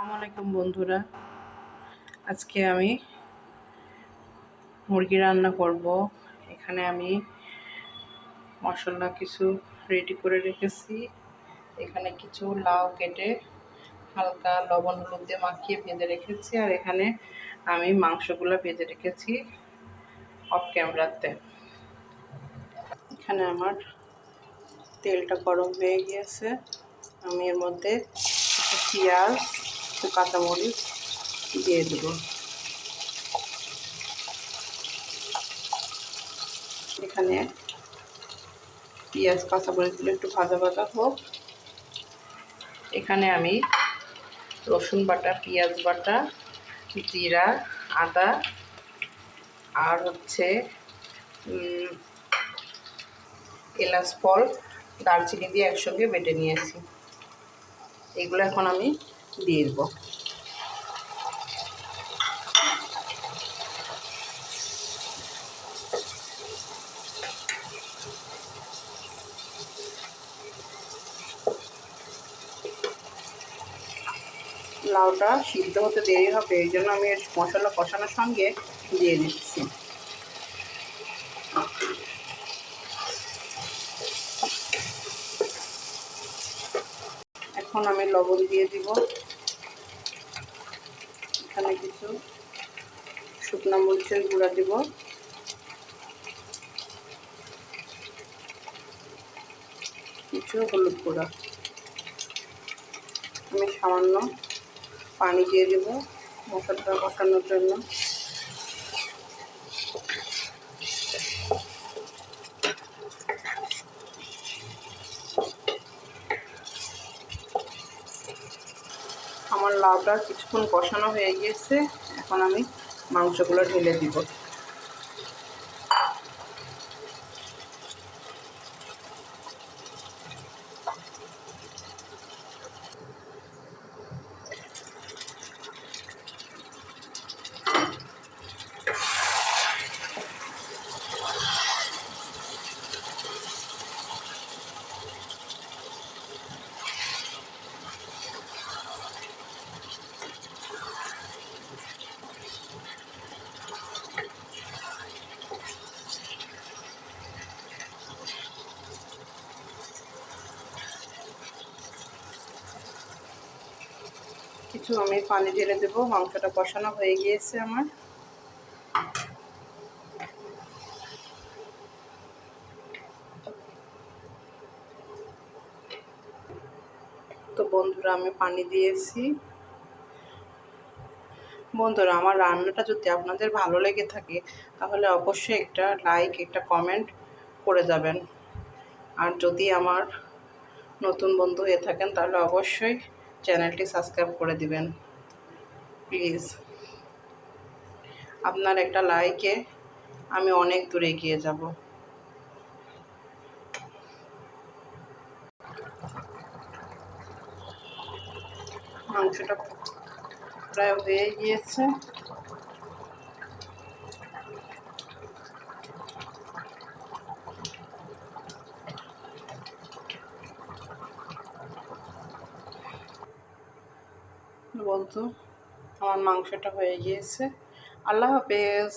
আসসালামু আলাইকুম বন্ধুরা। আজকে আমি মুরগি রান্না করব। এখানে আমি মশলা কিছু রেডি করে রেখেছি। এখানে কিছু লাউ কেটে হালকা লবণ হলুদ দিয়ে মাখিয়ে ভেজে রেখেছি। আর এখানে আমি মাংসগুলো ভেজে রেখেছি অফ ক্যামেরাতে এখানে আমার তেলটা গরম হয়ে গিয়েছে। আমি এর মধ্যে পেঁয়াজ একটু কাঁচামরিচ দিয়ে দেব। এখানে পেঁয়াজ কাঁচামরিচগুলো একটু ভাজা ভাজা হোক। এখানে আমি রসুন বাটা, পেঁয়াজ বাটা, জিরা, আদা আর হচ্ছে এলাচ, ফল, দারচিনি দিয়ে একসঙ্গে বেটে নিয়েছি। এগুলো এখন আমি দিয়ে দেবো। লাউটা সিদ্ধ হতে দেরি হবে, এই জন্য আমি মশলা কষানোর সঙ্গে দিয়ে দিচ্ছি। এখন আমি লবণ দিয়ে দিব। এখানে কিছু শুকনো মরিচের গুঁড়া দিব। কিছু হলুদ গুঁড়া। আমি সামান্য পানি দিয়ে দেবো মশলাটা কষানোর জন্য। লাউটা কিছুক্ষণ কষানো হয়ে গিয়েছে এখন আমি মাংসগুলো ঢেলে দিব। কিছু আমি পানি ঢেলে দেবো, মাংসটা কষানো হয়ে গিয়েছে আমার। তো বন্ধুরা, আমি পানি দিয়েছি। বন্ধুরা, আমার রান্নাটা যদি আপনাদের ভালো লেগে থাকে, তাহলে অবশ্যই একটা লাইক একটা কমেন্ট করে যাবেন। আর যদি আমার নতুন বন্ধু হয়ে থাকেন, তাহলে অবশ্যই চ্যানেলটি সাবস্ক্রাইব করে দিবেন। প্লিজ। আপনার একটা লাইকে আমি অনেক দূরে এগিয়ে যাব। মাংসটা প্রায় হয়ে গিয়েছে। বলতো আমার মাংসটা হয়ে গিয়েছে। আল্লাহ হাফেজ।